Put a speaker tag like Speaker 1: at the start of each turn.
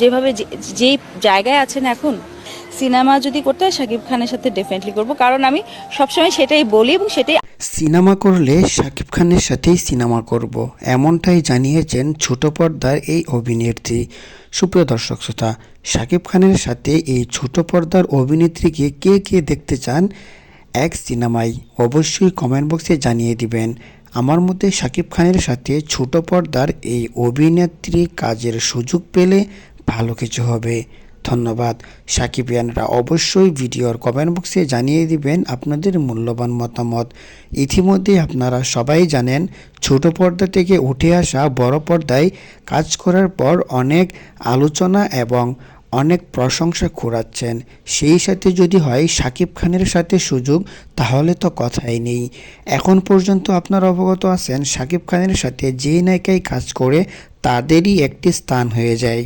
Speaker 1: যেভাবে যে- জায়গায় আছেন এখন, সিনেমা যদি করতে হয়, শাকিব খানের সাথে ডেফিনেটলি করব। কারণ আমি সবসময় সেটাই বলি এবং সেটাই
Speaker 2: সিনেমা করলে শাকিব খানের সাথেই সিনেমা করব, এমনটাই জানিয়েছেন ছোট পর্দার এই অভিনেত্রী। সুপ্রিয় দর্শক শ্রোতা, শাকিব খানের সাথে এই ছোট পর্দার অভিনেত্রীকে কে কে দেখতে চান, এক সিনেমায় অবশ্যই কমেন্ট বক্সে জানিয়ে দিবেন। আমার মতে শাকিব খানের সাথে ছোট পর্দার এই অভিনেত্রী কাজের সুযোগ পেলে ভালো কিছু হবে। ধন্যবাদ। সাকিবিয়ানরা অবশ্যই ভিডিওর কমেন্ট বক্সে জানিয়ে দিবেন আপনাদের মূল্যবান মতামত। ইতিমধ্যে আপনারা সবাই জানেন, ছোট পর্দা থেকে উঠে আসা বড় পর্দায় কাজ করার পর অনেক আলোচনা এবং অনেক প্রশংসা কুড়াচ্ছেন। সেই সাথে যদি হয় সাকিব খানের সাথে সুযোগ, তাহলে তো কথাই নেই। এখন পর্যন্ত আপনারা অবগত আছেন শাকিব খানের সাথে যে নায়িকায় কাজ করে, তাদেরই একটি স্থান হয়ে যায়।